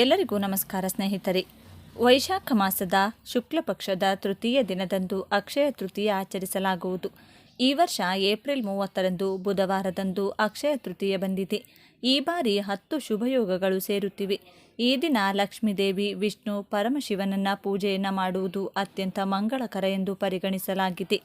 ಎಲ್ಲರಿಗೂ ನಮಸ್ಕಾರ ಸ್ನೇಹಿತರೆ. ವೈಶಾಖ ಮಾಸದ ಶುಕ್ಲ ಪಕ್ಷದ ತೃತೀಯ ದಿನದಂದು ಅಕ್ಷಯ ತೃತೀಯ ಆಚರಿಸಲಾಗುವುದು. ಈ ವರ್ಷ ಏಪ್ರಿಲ್ ಮೂವತ್ತರಂದು ಬುಧವಾರದಂದು ಅಕ್ಷಯ ತೃತೀಯ ಬಂದಿದೆ. ಈ ಬಾರಿ ಹತ್ತು ಶುಭಯೋಗಗಳು ಸೇರುತ್ತಿವೆ. ಈ ದಿನ ಲಕ್ಷ್ಮೀದೇವಿ ವಿಷ್ಣು, ಪರಮಶಿವನನ್ನ ಪೂಜೆಯನ್ನು ಮಾಡುವುದು ಅತ್ಯಂತ ಮಂಗಳಕರ ಎಂದು ಪರಿಗಣಿಸಲಾಗಿದೆ.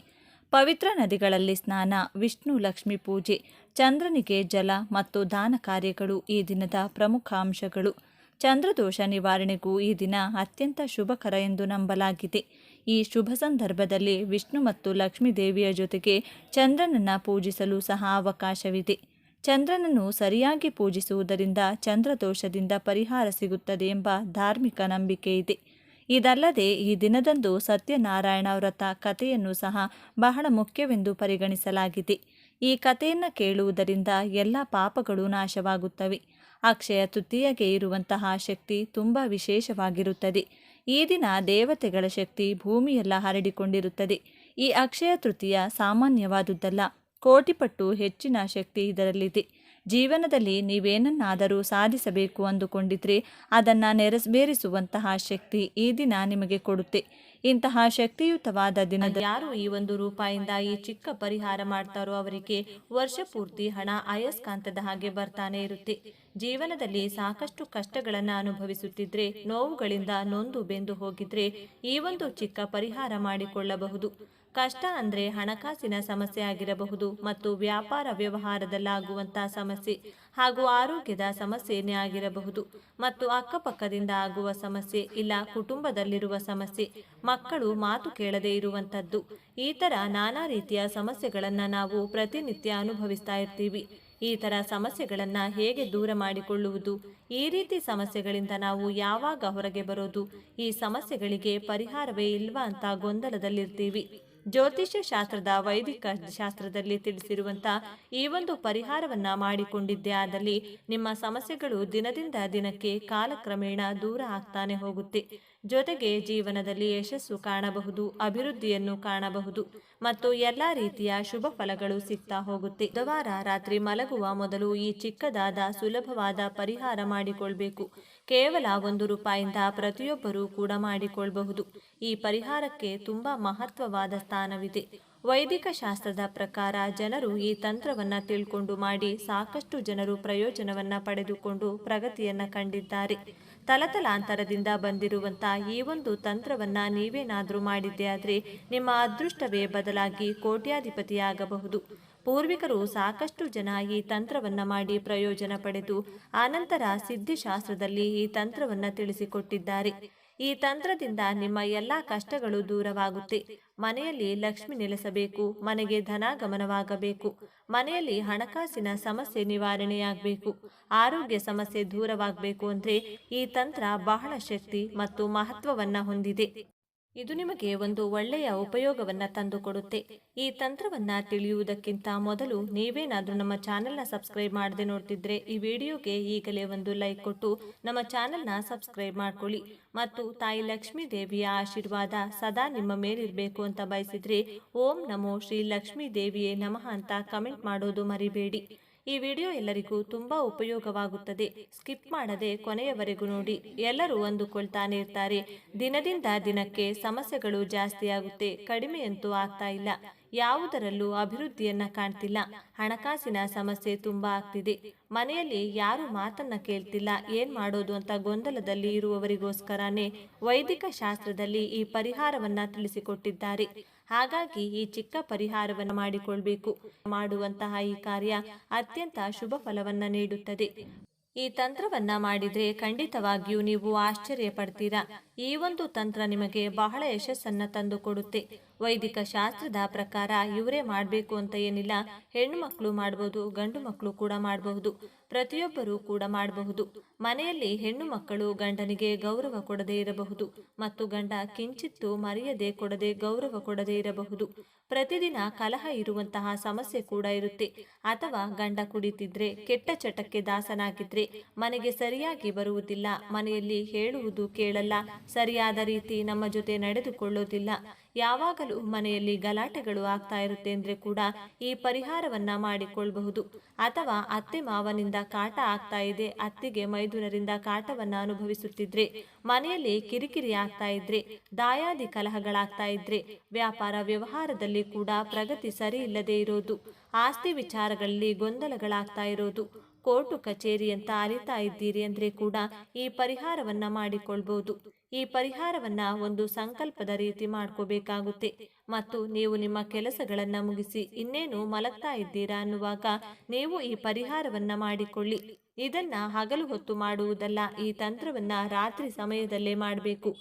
ಪವಿತ್ರ ನದಿಗಳಲ್ಲಿ ಸ್ನಾನ, ವಿಷ್ಣು ಲಕ್ಷ್ಮಿ ಪೂಜೆ, ಚಂದ್ರನಿಗೆ ಜಲ ಮತ್ತು ದಾನ ಕಾರ್ಯಗಳು ಈ ದಿನದ ಪ್ರಮುಖ ಅಂಶಗಳು. ಚಂದ್ರದೋಷ ನಿವಾರಣೆಗೂ ಈ ದಿನ ಅತ್ಯಂತ ಶುಭಕರ ಎಂದು ನಂಬಲಾಗಿದೆ. ಈ ಶುಭ ಸಂದರ್ಭದಲ್ಲಿ ವಿಷ್ಣು ಮತ್ತು ಲಕ್ಷ್ಮೀ ದೇವಿಯ ಜೊತೆಗೆ ಚಂದ್ರನನ್ನು ಪೂಜಿಸಲು ಸಹ ಅವಕಾಶವಿದೆ. ಚಂದ್ರನನ್ನು ಸರಿಯಾಗಿ ಪೂಜಿಸುವುದರಿಂದ ಚಂದ್ರದೋಷದಿಂದ ಪರಿಹಾರ ಸಿಗುತ್ತದೆ ಎಂಬ ಧಾರ್ಮಿಕ ನಂಬಿಕೆ ಇದೆ. ಇದಲ್ಲದೆ ಈ ದಿನದಂದು ಸತ್ಯನಾರಾಯಣ ವ್ರತ ಕಥೆಯನ್ನು ಸಹ ಬಹಳ ಮುಖ್ಯವೆಂದು ಪರಿಗಣಿಸಲಾಗಿದೆ. ಈ ಕಥೆಯನ್ನು ಕೇಳುವುದರಿಂದ ಎಲ್ಲ ಪಾಪಗಳು ನಾಶವಾಗುತ್ತವೆ. ಅಕ್ಷಯ ತೃತೀಯಗೆ ಇರುವಂತಹ ಶಕ್ತಿ ತುಂಬ ವಿಶೇಷವಾಗಿರುತ್ತದೆ. ಈ ದಿನ ದೇವತೆಗಳ ಶಕ್ತಿ ಭೂಮಿಯೆಲ್ಲ ಹರಡಿಕೊಂಡಿರುತ್ತದೆ. ಈ ಅಕ್ಷಯ ತೃತೀಯ ಸಾಮಾನ್ಯವಾದುದಲ್ಲ ಕೋಟಿಪಟ್ಟು ಹೆಚ್ಚಿನ ಶಕ್ತಿ ಇದರಲ್ಲಿದೆ. ಜೀವನದಲ್ಲಿ ನೀವೇನನ್ನಾದರೂ ಸಾಧಿಸಬೇಕು ಅಂದುಕೊಂಡಿದ್ರೆ ಅದನ್ನು ನೆರವೇರಿಸುವಂತಹ ಶಕ್ತಿ ಈ ದಿನ ನಿಮಗೆ ಕೊಡುತ್ತೆ. ಇಂತಹ ಶಕ್ತಿಯುತವಾದ ದಿನದ ಯಾರು ಈ ಒಂದು ರೂಪಾಯಿಂದ ಈ ಚಿಕ್ಕ ಪರಿಹಾರ ಮಾಡ್ತಾರೋ ಅವರಿಗೆ ವರ್ಷ ಪೂರ್ತಿ ಹಣ ಅಯಸ್ಕಾಂತದ ಹಾಗೆ ಬರ್ತಾನೆ ಇರುತ್ತೆ. ಜೀವನದಲ್ಲಿ ಸಾಕಷ್ಟು ಕಷ್ಟಗಳನ್ನು ಅನುಭವಿಸುತ್ತಿದ್ರೆ, ನೋವುಗಳಿಂದ ನೊಂದು ಬೆಂದು ಹೋಗಿದ್ರೆ ಈ ಒಂದು ಚಿಕ್ಕ ಪರಿಹಾರ ಮಾಡಿಕೊಳ್ಳಬಹುದು. ಕಷ್ಟ ಅಂದ್ರೆ ಹಣಕಾಸಿನ ಸಮಸ್ಯೆ ಆಗಿರಬಹುದು ಮತ್ತು ವ್ಯಾಪಾರ ವ್ಯವಹಾರದಲ್ಲಾಗುವಂಥ ಸಮಸ್ಯೆ ಹಾಗೂ ಆರೋಗ್ಯದ ಸಮಸ್ಯೆಯೇ ಆಗಿರಬಹುದು ಮತ್ತು ಅಕ್ಕಪಕ್ಕದಿಂದ ಆಗುವ ಸಮಸ್ಯೆ ಇಲ್ಲ ಕುಟುಂಬದಲ್ಲಿರುವ ಸಮಸ್ಯೆ, ಮಕ್ಕಳು ಮಾತು ಕೇಳದೆ ಇರುವಂಥದ್ದು. ಈ ಥರ ನಾನಾ ರೀತಿಯ ಸಮಸ್ಯೆಗಳನ್ನು ನಾವು ಪ್ರತಿನಿತ್ಯ ಅನುಭವಿಸ್ತಾ ಇರ್ತೀವಿ. ಈ ಥರ ಸಮಸ್ಯೆಗಳನ್ನು ಹೇಗೆ ದೂರ ಮಾಡಿಕೊಳ್ಳುವುದು? ಈ ರೀತಿ ಸಮಸ್ಯೆಗಳಿಂದ ನಾವು ಯಾವಾಗ ಹೊರಗೆ ಬರೋದು? ಈ ಸಮಸ್ಯೆಗಳಿಗೆ ಪರಿಹಾರವೇ ಇಲ್ವಾ ಅಂತ ಗೊಂದಲದಲ್ಲಿರ್ತೀವಿ. ಜ್ಯೋತಿಷ್ಯ ಶಾಸ್ತ್ರದ ವೈದಿಕ ಶಾಸ್ತ್ರದಲ್ಲಿ ತಿಳಿಸಿರುವಂತ ಈ ಒಂದು ಪರಿಹಾರವನ್ನ ಮಾಡಿಕೊಂಡಿದ್ದೆ. ಆದಲ್ಲಿ ನಿಮ್ಮ ಸಮಸ್ಯೆಗಳು ದಿನದಿಂದ ದಿನಕ್ಕೆ ಕಾಲಕ್ರಮೇಣ ದೂರ ಆಗ್ತಾನೆ ಹೋಗುತ್ತೆ. ಜೊತೆಗೆ ಜೀವನದಲ್ಲಿ ಯಶಸ್ಸು ಕಾಣಬಹುದು, ಅಭಿವೃದ್ಧಿಯನ್ನು ಕಾಣಬಹುದು ಮತ್ತು ಎಲ್ಲಾ ರೀತಿಯ ಶುಭ ಫಲಗಳು ಸಿಗ್ತಾ ಹೋಗುತ್ತೆ. ಬುಧವಾರ ರಾತ್ರಿ ಮಲಗುವ ಮೊದಲು ಈ ಚಿಕ್ಕದಾದ ಸುಲಭವಾದ ಪರಿಹಾರ ಮಾಡಿಕೊಳ್ಬೇಕು. ಕೇವಲ ಒಂದು ರೂಪಾಯಿಂದ ಪ್ರತಿಯೊಬ್ಬರೂ ಕೂಡ ಮಾಡಿಕೊಳ್ಳಬಹುದು ಈ ಪರಿಹಾರಕ್ಕೆ ತುಂಬಾ ಮಹತ್ವವಾದ ಸ್ಥಾನವಿದೆ. ವೈದಿಕ ಶಾಸ್ತ್ರದ ಪ್ರಕಾರ ಜನರು ಈ ತಂತ್ರವನ್ನ ತಿಳ್ಕೊಂಡು ಮಾಡಿ ಸಾಕಷ್ಟು ಜನರು ಪ್ರಯೋಜನವನ್ನ ಪಡೆದುಕೊಂಡು ಪ್ರಗತಿಯನ್ನ ಕಂಡಿದ್ದಾರೆ. ತಲತಲಾಂತರದಿಂದ ಬಂದಿರುವಂತಹ ಈ ಒಂದು ತಂತ್ರವನ್ನ ನೀವೇನಾದರೂ ಮಾಡಿದ್ದೆ ಆದರೆ ನಿಮ್ಮ ಅದೃಷ್ಟವೇ ಬದಲಾಗಿ ಕೋಟ್ಯಾಧಿಪತಿಯಾಗಬಹುದು. ಪೂರ್ವಿಕರು ಸಾಕಷ್ಟು ಜನ ಈ ತಂತ್ರವನ್ನ ಮಾಡಿ ಪ್ರಯೋಜನ ಪಡೆದು, ಆನಂತರ ಸಿದ್ಧಿಶಾಸ್ತ್ರದಲ್ಲಿ ಈ ತಂತ್ರವನ್ನ ತಿಳಿಸಿಕೊಟ್ಟಿದ್ದಾರೆ. ಈ ತಂತ್ರದಿಂದ ನಿಮ್ಮ ಎಲ್ಲಾ ಕಷ್ಟಗಳು ದೂರವಾಗುತ್ತೆ. ಮನೆಯಲ್ಲಿ ಲಕ್ಷ್ಮಿ ನೆಲೆಸಬೇಕು, ಮನೆಗೆ ಧನಾಗಮನವಾಗಬೇಕು, ಮನೆಯಲ್ಲಿ ಹಣಕಾಸಿನ ಸಮಸ್ಯೆ ನಿವಾರಣೆಯಾಗಬೇಕು, ಆರೋಗ್ಯ ಸಮಸ್ಯೆ ದೂರವಾಗಬೇಕು ಅಂದರೆ ಈ ತಂತ್ರ ಬಹಳ ಶಕ್ತಿ ಮತ್ತು ಮಹತ್ವವನ್ನು ಹೊಂದಿದೆ. ಇದು ನಿಮಗೆ ಒಂದು ಒಳ್ಳೆಯ ಉಪಯೋಗವನ್ನ ತಂದುಕೊಡುತ್ತೆ. ಈ ತಂತ್ರವನ್ನ ತಿಳಿಯುವುದಕ್ಕಿಂತ ಮೊದಲು ನೀವೇನಾದರೂ ನಮ್ಮ ಚಾನೆಲ್ನ ಸಬ್ಸ್ಕ್ರೈಬ್ ಮಾಡದೆ ನೋಡ್ತಿದ್ರೆ ಈ ವಿಡಿಯೋಗೆ ಈಗಲೇ ಒಂದು ಲೈಕ್ ಕೊಟ್ಟು ನಮ್ಮ ಚಾನೆಲ್ನ ಸಬ್ಸ್ಕ್ರೈಬ್ ಮಾಡ್ಕೊಳ್ಳಿ. ಮತ್ತು ತಾಯಿ ಲಕ್ಷ್ಮೀ ದೇವಿಯ ಆಶೀರ್ವಾದ ಸದಾ ನಿಮ್ಮ ಮೇಲಿರಬೇಕು ಅಂತ ಬಯಸಿದ್ರೆ ಓಂ ನಮೋ ಶ್ರೀ ಲಕ್ಷ್ಮೀ ದೇವಿಯೇ ನಮಃ ಅಂತ ಕಮೆಂಟ್ ಮಾಡೋದು ಮರಿಬೇಡಿ. ಈ ವಿಡಿಯೋ ಎಲ್ಲರಿಗೂ ತುಂಬಾ ಉಪಯೋಗವಾಗುತ್ತದೆ. ಸ್ಕಿಪ್ ಮಾಡದೆ ಕೊನೆಯವರೆಗೂ ನೋಡಿ. ಎಲ್ಲರೂ ಅಂದುಕೊಳ್ತಾನೆ ಇರ್ತಾರೆ. ದಿನದಿಂದ ದಿನಕ್ಕೆ ಸಮಸ್ಯೆಗಳು ಜಾಸ್ತಿಯಾಗುತ್ತೆ. ಕಡಿಮೆಯಂತೂ ಆಗ್ತಾ ಇಲ್ಲ. ಯಾವುದರಲ್ಲೂ ಅಭಿವೃದ್ಧಿಯನ್ನ ಕಾಣ್ತಿಲ್ಲ. ಹಣಕಾಸಿನ ಸಮಸ್ಯೆ ತುಂಬಾ ಆಗ್ತಿದೆ. ಮನೆಯಲ್ಲಿ ಯಾರು ಮಾತನ್ನ ಕೇಳ್ತಿಲ್ಲ. ಏನ್ ಮಾಡೋದು ಅಂತ ಗೊಂದಲದಲ್ಲಿ ಇರುವವರಿಗೋಸ್ಕರನೇ ವೈದಿಕ ಶಾಸ್ತ್ರದಲ್ಲಿ ಈ ಪರಿಹಾರವನ್ನ ತಿಳಿಸಿಕೊಟ್ಟಿದ್ದಾರೆ. ಹಾಗಾಗಿ ಈ ಚಿಕ್ಕ ಪರಿಹಾರವನ್ನು ಮಾಡಿಕೊಳ್ಬೇಕು. ಮಾಡುವಂತಹ ಈ ಕಾರ್ಯ ಅತ್ಯಂತ ಶುಭ ಫಲವನ್ನ ನೀಡುತ್ತದೆ. ಈ ತಂತ್ರವನ್ನ ಮಾಡಿದ್ರೆ ಖಂಡಿತವಾಗಿಯೂ ನೀವು ಆಶ್ಚರ್ಯ ಪಡ್ತೀರಾ ಈ ಒಂದು ತಂತ್ರ ನಿಮಗೆ ಬಹಳ ಯಶಸ್ಸನ್ನ ತಂದು ಕೊಡುತ್ತೆ ವೈದಿಕ ಶಾಸ್ತ್ರದ ಪ್ರಕಾರ ಇವರೇ ಮಾಡಬೇಕು ಅಂತ ಏನಿಲ್ಲ ಹೆಣ್ಣು ಮಕ್ಕಳು ಮಾಡಬಹುದು ಗಂಡು ಮಕ್ಕಳು ಕೂಡ ಮಾಡಬಹುದು. ಪ್ರತಿಯೊಬ್ಬರೂ ಕೂಡ ಮಾಡಬಹುದು. ಮನೆಯಲ್ಲಿ ಹೆಣ್ಣು ಮಕ್ಕಳು ಗಂಡನಿಗೆ ಗೌರವ ಕೊಡದೇ ಇರಬಹುದು ಮತ್ತು ಗಂಡ ಕಿಂಚಿತ್ತು ಮರೆಯದೆ ಕೊಡದೆ ಗೌರವ ಕೊಡದೇ ಇರಬಹುದು. ಪ್ರತಿದಿನ ಕಲಹ ಇರುವಂತಹ ಸಮಸ್ಯೆ ಕೂಡ ಇರುತ್ತೆ. ಅಥವಾ ಗಂಡ ಕುಡಿತಿದ್ರೆ, ಕೆಟ್ಟ ಚಟಕ್ಕೆ ದಾಸನಾಗಿದ್ರೆ ಮನೆಗೆ ಸರಿಯಾಗಿ ಬರುವುದಿಲ್ಲ, ಮನೆಯಲ್ಲಿ ಹೇಳುವುದು ಕೇಳಲ್ಲ, ಸರಿಯಾದ ರೀತಿ ನಮ್ಮ ಜೊತೆ ನಡೆದುಕೊಳ್ಳೋದಿಲ್ಲ. ಯಾವಾಗಲೂ ಮನೆಯಲ್ಲಿ ಗಲಾಟೆಗಳು ಆಗ್ತಾ ಇರುತ್ತೆ ಅಂದ್ರೆ ಕೂಡ ಈ ಪರಿಹಾರವನ್ನ ಮಾಡಿಕೊಳ್ಳಬಹುದು ಅಥವಾ ಅತ್ತೆ ಮಾವನಿಂದ ಕಾಟ ಆಗ್ತಾ ಇದೆ. ಅತ್ತಿಗೆ ಮೈದುನರಿಂದ ಕಾಟವನ್ನ ಅನುಭವಿಸುತ್ತಿದ್ರೆ, ಮನೆಯಲ್ಲಿ ಕಿರಿಕಿರಿ ಆಗ್ತಾ ಇದ್ರೆ, ದಾಯಾದಿ ಕಲಹಗಳಾಗ್ತಾ ಇದ್ರೆ, ವ್ಯಾಪಾರ ವ್ಯವಹಾರದಲ್ಲಿ ಕೂಡ ಪ್ರಗತಿ ಸರಿ ಇರೋದು, ಆಸ್ತಿ ವಿಚಾರಗಳಲ್ಲಿ ಗೊಂದಲಗಳಾಗ್ತಾ ಇರೋದು ಕೋರ್ಟು ಕಚೇರಿ ಅಂತ ಅರಿತಾ ಇದ್ದೀರಿ ಅಂದ್ರೆ ಕೂಡ ಈ ಪರಿಹಾರವನ್ನ ಮಾಡಿಕೊಳ್ಬಹುದು ಈ ಪರಿಹಾರವನ್ನ ಒಂದು ಸಂಕಲ್ಪದ ರೀತಿ ಮಾಡ್ಕೋಬೇಕಾಗುತ್ತೆ. ಮತ್ತು ನೀವು ನಿಮ್ಮ ಕೆಲಸಗಳನ್ನ ಮುಗಿಸಿ ಇನ್ನೇನು ಮಲಗ್ತಾ ಇದ್ದೀರಾ ಅನ್ನುವಾಗ ನೀವು ಈ ಪರಿಹಾರವನ್ನ ಮಾಡಿಕೊಳ್ಳಿ. ಇದನ್ನ ಹಗಲು ಹೊತ್ತು ಮಾಡುವುದಲ್ಲ, ಈ ತಂತ್ರವನ್ನ ರಾತ್ರಿ ಸಮಯದಲ್ಲೇ ಮಾಡಬೇಕು.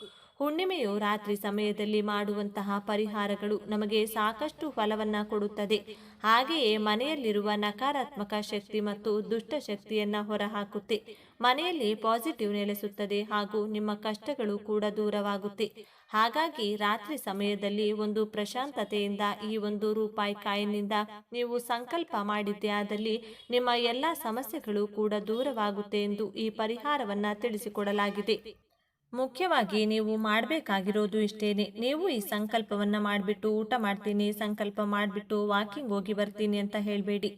ಹುಣ್ಣಿಮೆಯು ರಾತ್ರಿ ಸಮಯದಲ್ಲಿ ಮಾಡುವಂತಹ ಪರಿಹಾರಗಳು ನಮಗೆ ಸಾಕಷ್ಟು ಫಲವನ್ನ ಕೊಡುತ್ತದೆ. ಹಾಗೆಯೇ ಮನೆಯಲ್ಲಿರುವ ನಕಾರಾತ್ಮಕ ಶಕ್ತಿ ಮತ್ತು ದುಷ್ಟ ಶಕ್ತಿಯನ್ನ ಹೊರಹಾಕುತ್ತೆ. ಮನೆಯಲ್ಲಿ ಪಾಸಿಟಿವ್ ನೆಲೆಸುತ್ತದೆ ಹಾಗೂ ನಿಮ್ಮ ಕಷ್ಟಗಳು ಕೂಡ ದೂರವಾಗುತ್ತೆ. ಹಾಗಾಗಿ ರಾತ್ರಿ ಸಮಯದಲ್ಲಿ ಒಂದು ಪ್ರಶಾಂತತೆಯಿಂದ ಈ ಒಂದು ರೂಪಾಯಿ ಕಾಯಿನಿಂದ ನೀವು ಸಂಕಲ್ಪ ಮಾಡಿದ್ದೇ ಆದಲ್ಲಿ ನಿಮ್ಮ ಎಲ್ಲ ಸಮಸ್ಯೆಗಳು ಕೂಡ ದೂರವಾಗುತ್ತೆ ಎಂದು ಈ ಪರಿಹಾರವನ್ನ ತಿಳಿಸಿಕೊಡಲಾಗಿದೆ. ಮುಖ್ಯವಾಗಿ ನೀವು ಮಾಡಬೇಕಾಗಿರೋದು ಇಷ್ಟೇನೆ. ನೀವು ಈ ಸಂಕಲ್ಪವನ್ನ ಮಾಡಿಬಿಟ್ಟು ಊಟ ಮಾಡ್ತೀನಿ, ಸಂಕಲ್ಪ ಮಾಡಿಬಿಟ್ಟು ವಾಕಿಂಗ್ ಹೋಗಿ ಬರ್ತೀನಿ ಅಂತ ಹೇಳಬೇಡಿ.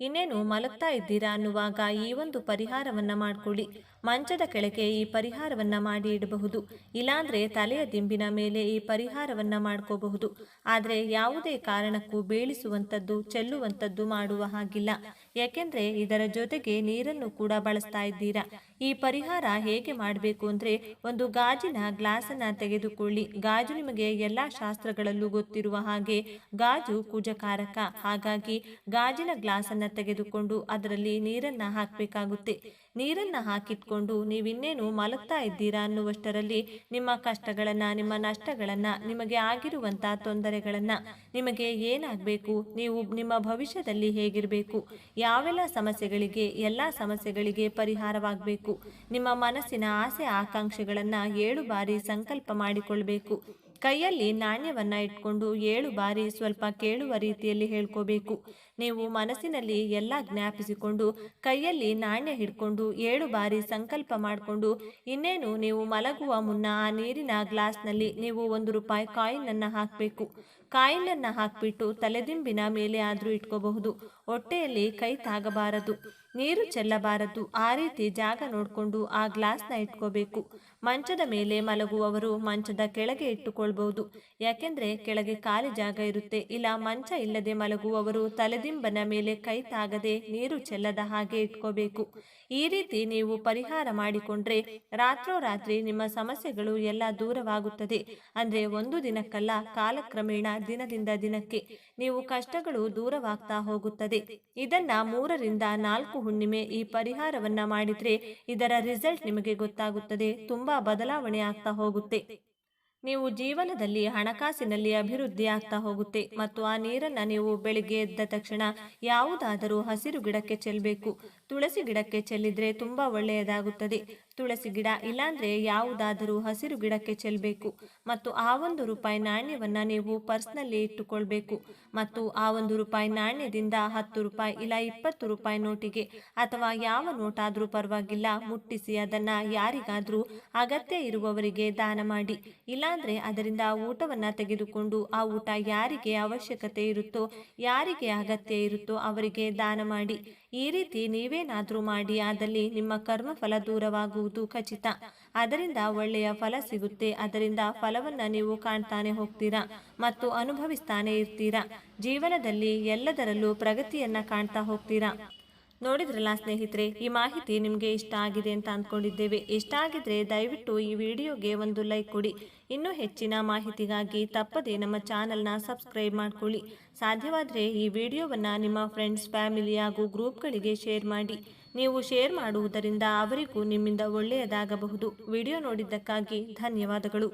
ಇನ್ನೇನು ಮಲಗ್ತಾ ಇದ್ದೀರಾ ಅನ್ನುವಾಗ ಈ ಒಂದು ಪರಿಹಾರವನ್ನ ಮಾಡ್ಕೊಳ್ಳಿ. ಮಂಚದ ಕೆಳಗೆ ಈ ಪರಿಹಾರವನ್ನ ಮಾಡಿ ಇಡಬಹುದು. ಇಲ್ಲಾಂದ್ರೆ ತಲೆಯ ದಿಂಬಿನ ಮೇಲೆ ಈ ಪರಿಹಾರವನ್ನ ಮಾಡ್ಕೋಬಹುದು. ಆದರೆ ಯಾವುದೇ ಕಾರಣಕ್ಕೂ ಬೀಳಿಸುವಂಥದ್ದು, ಚೆಲ್ಲುವಂಥದ್ದು ಮಾಡುವ ಹಾಗಿಲ್ಲ. ಯಾಕೆಂದ್ರೆ ಇದರ ಜೊತೆಗೆ ನೀರನ್ನು ಕೂಡ ಬಳಸ್ತಾ ಇದ್ದೀರಾ? ಈ ಪರಿಹಾರ ಹೇಗೆ ಮಾಡಬೇಕು ಅಂದ್ರೆ ಒಂದು ಗಾಜಿನ ಗ್ಲಾಸನ್ನ ತೆಗೆದುಕೊಳ್ಳಿ. ಗಾಜು ನಿಮಗೆ ಎಲ್ಲಾ ಶಾಸ್ತ್ರಗಳಲ್ಲೂ ಗೊತ್ತಿರುವ ಹಾಗೆ ಗಾಜು ಕುಜಕಾರಕ. ಹಾಗಾಗಿ ಗಾಜಿನ ಗ್ಲಾಸನ್ನ ತೆಗೆದುಕೊಂಡು ಅದರಲ್ಲಿ ನೀರನ್ನ ಹಾಕಬೇಕಾಗುತ್ತೆ. ನೀರನ್ನ ಹಾಕಿಟ್ಕೊಂಡು ನೀವಿನ್ನೇನು ಮಲಗ್ತಾ ಇದ್ದೀರಾ ಅನ್ನುವಷ್ಟರಲ್ಲಿ ನಿಮ್ಮ ಕಷ್ಟಗಳನ್ನು, ನಿಮ್ಮ ನಷ್ಟಗಳನ್ನು, ನಿಮಗೆ ಆಗಿರುವಂಥ ತೊಂದರೆಗಳನ್ನು ನಿಮಗೆ ಏನಾಗಬೇಕು? ನೀವು ನಿಮ್ಮ ಭವಿಷ್ಯದಲ್ಲಿ ಹೇಗಿರಬೇಕು? ಯಾವೆಲ್ಲ ಸಮಸ್ಯೆಗಳಿಗೆ, ಎಲ್ಲ ಸಮಸ್ಯೆಗಳಿಗೆ ಪರಿಹಾರವಾಗಬೇಕು? ನಿಮ್ಮ ಮನಸ್ಸಿನ ಆಸೆ ಆಕಾಂಕ್ಷೆಗಳನ್ನು ಏಳು ಬಾರಿ ಸಂಕಲ್ಪ ಮಾಡಿಕೊಳ್ಬೇಕು. ಕೈಯಲ್ಲಿ ನಾಣ್ಯವನ್ನ ಇಟ್ಕೊಂಡು ಏಳು ಬಾರಿ ಸ್ವಲ್ಪ ಕೇಳುವ ರೀತಿಯಲ್ಲಿ ಹೇಳ್ಕೋಬೇಕು. ನೀವು ಮನಸ್ಸಿನಲ್ಲಿ ಎಲ್ಲ ಜ್ಞಾಪಿಸಿಕೊಂಡು ಕೈಯಲ್ಲಿ ನಾಣ್ಯ ಹಿಡ್ಕೊಂಡು ಏಳು ಬಾರಿ ಸಂಕಲ್ಪ ಮಾಡಿಕೊಂಡು ಇನ್ನೇನು ನೀವು ಮಲಗುವ ಮುನ್ನ ಆ ನೀರಿನ ಗ್ಲಾಸ್ನಲ್ಲಿ ನೀವು ಒಂದು ರೂಪಾಯಿ ಕಾಯಿನನ್ನು ಅನ್ನ ಹಾಕಬೇಕು. ಕಾಯಿನನ್ನು ಹಾಕಿಬಿಟ್ಟು ತಲೆದಿಂಬಿನ ಮೇಲೆ ಆದರೂ ಇಟ್ಕೋಬಹುದು. ಹೊಟ್ಟೆಯಲ್ಲಿ ಕೈ ತಾಗಬಾರದು. ನೀರು ಚೆಲ್ಲಬಾರದು. ಆ ರೀತಿ ಜಾಗ ನೋಡಿಕೊಂಡು ಆ ಗ್ಲಾಸ್ನ ಇಟ್ಕೋಬೇಕು. ಮಂಚದ ಮೇಲೆ ಮಲಗುವವರು ಮಂಚದ ಕೆಳಗೆ ಇಟ್ಟುಕೊಳ್ಬಹುದು. ಯಾಕೆಂದರೆ ಕೆಳಗೆ ಖಾಲಿ ಜಾಗ ಇರುತ್ತೆ. ಇಲ್ಲ ಮಂಚ ಇಲ್ಲದೆ ಮಲಗುವವರು ತಲೆದಿಂಬನ ಮೇಲೆ ಕೈ ತಾಗದೆ ನೀರು ಚೆಲ್ಲದ ಹಾಗೆ ಇಟ್ಕೋಬೇಕು. ಈ ರೀತಿ ನೀವು ಪರಿಹಾರ ಮಾಡಿಕೊಂಡ್ರೆ ರಾತ್ರೋರಾತ್ರಿ ನಿಮ್ಮ ಸಮಸ್ಯೆಗಳು ಎಲ್ಲ ದೂರವಾಗುತ್ತದೆ. ಅಂದ್ರೆ ಒಂದು ದಿನಕ್ಕಲ್ಲ, ಕಾಲಕ್ರಮೇಣ ದಿನದಿಂದ ದಿನಕ್ಕೆ ನೀವು ಕಷ್ಟಗಳು ದೂರವಾಗ್ತಾ ಹೋಗುತ್ತದೆ. ಇದನ್ನ ಮೂರರಿಂದ ನಾಲ್ಕು ಹುಣ್ಣಿಮೆ ಈ ಪರಿಹಾರವನ್ನ ಮಾಡಿದ್ರೆ ಇದರ ರಿಸಲ್ಟ್ ನಿಮಗೆ ಗೊತ್ತಾಗುತ್ತದೆ. ತುಂಬಾ ಬದಲಾವಣೆ ಆಗ್ತಾ ಹೋಗುತ್ತೆ. ನೀವು ಜೀವನದಲ್ಲಿ ಹಣಕಾಸಿನಲ್ಲಿ ಅಭಿವೃದ್ಧಿ ಆಗ್ತಾ ಹೋಗುತ್ತೆ ಮತ್ತು ಆ ನೀರನ್ನು ನೀವು ಬೆಳಿಗ್ಗೆ ಎದ್ದ ತಕ್ಷಣ ಯಾವುದಾದರೂ ಹಸಿರು ಗಿಡಕ್ಕೆ ಚೆಲ್ಲಬೇಕು ತುಳಸಿ ಗಿಡಕ್ಕೆ ಚೆಲ್ಲಿದ್ರೆ ತುಂಬ ಒಳ್ಳೆಯದಾಗುತ್ತದೆ. ತುಳಸಿ ಗಿಡ ಇಲ್ಲಾಂದ್ರೆ ಯಾವುದಾದರೂ ಹಸಿರು ಗಿಡಕ್ಕೆ ಚೆಲ್ಲಬೇಕು ಮತ್ತು ಆ ಒಂದು ರೂಪಾಯಿ ನಾಣ್ಯವನ್ನು ನೀವು ಪರ್ಸ್ನಲ್ಲಿ ಇಟ್ಟುಕೊಳ್ಬೇಕು ಮತ್ತು ಆ ಒಂದು ರೂಪಾಯಿ ನಾಣ್ಯದಿಂದ ಹತ್ತು ರೂಪಾಯಿ ಇಲ್ಲ ಇಪ್ಪತ್ತು ರೂಪಾಯಿ ನೋಟಿಗೆ ಅಥವಾ ಯಾವ ನೋಟಾದರೂ ಪರವಾಗಿಲ್ಲ ಮುಟ್ಟಿಸಿ ಅದನ್ನು ಯಾರಿಗಾದರೂ ಅಗತ್ಯ ಇರುವವರಿಗೆ ದಾನ ಮಾಡಿ. ಇಲ್ಲಾಂದ್ರೆ ಅದರಿಂದ ಊಟವನ್ನ ತೆಗೆದುಕೊಂಡು ಆ ಊಟ ಯಾರಿಗೆ ಅವಶ್ಯಕತೆ ಇರುತ್ತೋ, ಯಾರಿಗೆ ಅಗತ್ಯ ಇರುತ್ತೋ ಅವರಿಗೆ ದಾನ ಮಾಡಿ. ಈ ರೀತಿ ನೀವೇನಾದರೂ ಮಾಡಿ ಆದಲ್ಲಿ ನಿಮ್ಮ ಕರ್ಮಫಲ ದೂರವಾಗುವುದು ಖಚಿತ. ಅದರಿಂದ ಒಳ್ಳೆಯ ಫಲ ಸಿಗುತ್ತೆ. ಅದರಿಂದ ಫಲವನ್ನ ನೀವು ಕಾಣ್ತಾನೆ ಹೋಗ್ತೀರಾ ಮತ್ತು ಅನುಭವಿಸ್ತಾನೆ ಇರ್ತೀರಾ. ಜೀವನದಲ್ಲಿ ಎಲ್ಲದರಲ್ಲೂ ಪ್ರಗತಿಯನ್ನ ಕಾಣ್ತಾ ಹೋಗ್ತೀರಾ. ನೋಡಿದ್ರಲ್ಲ ಸ್ನೇಹಿತರೆ, ಈ ಮಾಹಿತಿ ನಿಮಗೆ ಇಷ್ಟ ಆಗಿದೆ ಅಂತ ಅಂದ್ಕೊಂಡಿದ್ದೇವೆ. ಇಷ್ಟ ಆಗಿದ್ರೆ ದಯವಿಟ್ಟು ಈ ವಿಡಿಯೋಗೆ ಒಂದು ಲೈಕ್ ಕೊಡಿ. ಇನ್ನೂ ಹೆಚ್ಚಿನ ಮಾಹಿತಿಗಾಗಿ ತಪ್ಪದೆ ನಮ್ಮ ಚಾನಲ್ನ ಸಬ್ಸ್ಕ್ರೈಬ್ ಮಾಡಿಕೊಳ್ಳಿ. ಸಾಧ್ಯವಾದರೆ ಈ ವಿಡಿಯೋವನ್ನು ನಿಮ್ಮ ಫ್ರೆಂಡ್ಸ್, ಫ್ಯಾಮಿಲಿ ಹಾಗೂ ಗ್ರೂಪ್ಗಳಿಗೆ ಶೇರ್ ಮಾಡಿ. ನೀವು ಶೇರ್ ಮಾಡುವುದರಿಂದ ಅವರಿಗೂ ನಿಮ್ಮಿಂದ ಒಳ್ಳೆಯದಾಗಬಹುದು. ವಿಡಿಯೋ ನೋಡಿದ್ದಕ್ಕಾಗಿ ಧನ್ಯವಾದಗಳು.